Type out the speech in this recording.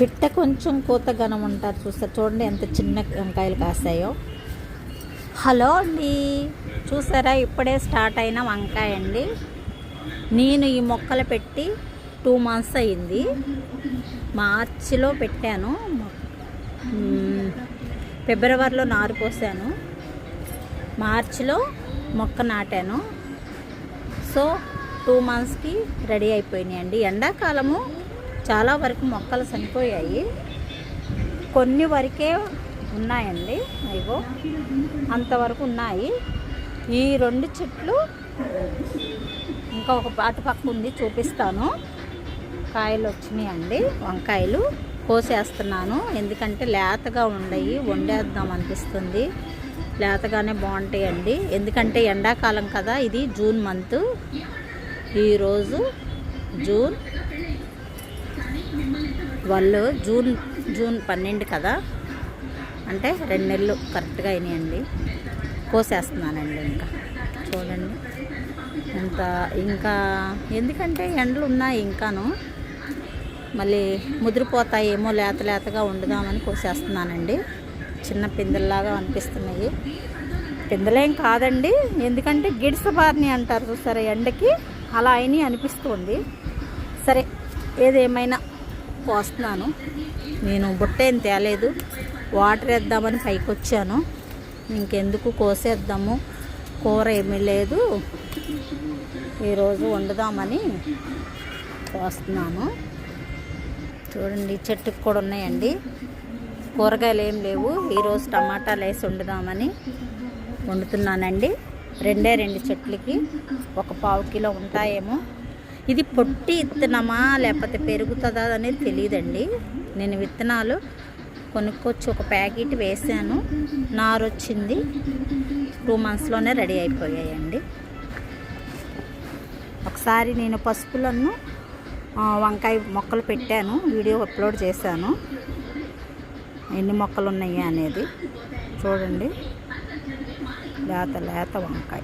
పిట్ట కొంచెం కూతగనం ఉంటారు చూస్తారు. చూడండి ఎంత చిన్న వంకాయలు కాస్తాయో హలో అండి. చూసారా? ఇప్పుడే స్టార్ట్ అయిన వంకాయ అండి. నేను ఈ మొక్కలు పెట్టి టూ మంత్స్ అయింది. మార్చిలో పెట్టాను. ఫిబ్రవరిలో నారు పోసాను. మార్చిలో మొక్క నాటాను. సో టూ మంత్స్కి రెడీ అయిపోయినాయండి. ఎండాకాలము చాలా వరకు మొక్కలు చనిపోయాయి. కొన్ని వరకే ఉన్నాయండి అయ్యో అంతవరకు ఉన్నాయి. ఈ రెండు చెట్లు ఇంకా ఒక పాటు పక్క ఉంది చూపిస్తాను. కాయలు వచ్చినాయండి వంకాయలు కోసేస్తున్నాను. ఎందుకంటే లేతగా ఉండయి వండేద్దాం అనిపిస్తుంది. లేతగానే బాగుంటాయండి. ఎందుకంటే ఎండాకాలం కదా ఇది జూన్ మంత్. ఈరోజు జూన్ వాళ్ళు జూన్ జూన్ పన్నెండు కదా? అంటే రెండు నెలలు కరెక్ట్గా అయినాయండి. కోసేస్తున్నానండి ఇంకా. చూడండి. ఎంత ఇంకా ఎందుకంటే ఎండలు ఉన్నాయి ఇంకాను. మళ్ళీ ముదిరిపోతాయేమో లేత లేతగా వండుదామని కోసేస్తున్నానండి. చిన్న పిందెల్లాగా అనిపిస్తున్నాయి. పిందెలేం కాదండి. ఎందుకంటే గిడిసబారిని అంటారు సరే ఎండకి అలా అయినాయి అనిపిస్తుంది. సరే ఏదేమైనా పోస్తున్నాను. నేను బుట్ట ఏం తేలేదు. వాటర్ వేద్దామని పైకి వచ్చాను. ఇంకెందుకు కోసేద్దాము. కూర ఏమీ లేదు. ఈరోజు వండుదామని పోస్తున్నాను. చూడండి చెట్టుకు కూడా ఉన్నాయండి. కూరగాయలు ఏం లేవు. ఈరోజు టమాటాలు వేసి వండుదామని వండుతున్నానండి. రెండే రెండు చెట్లకి ఒక పావు కిలో ఉంటాయేమో. ఇది పొట్టి విత్తనమా లేకపోతే పెరుగుతుందా అనేది తెలియదండి నేను విత్తనాలు కొనుక్కొచ్చి ఒక ప్యాకెట్ వేసాను. నారు వచ్చింది. టూ మంత్స్లోనే రెడీ అయిపోయాయండి. ఒకసారి నేను పసుపులను వంకాయ మొక్కలు పెట్టాను. వీడియో అప్లోడ్ చేశాను. ఎన్ని మొక్కలు ఉన్నాయా అనేది. చూడండి. లేత లేత వంకాయ.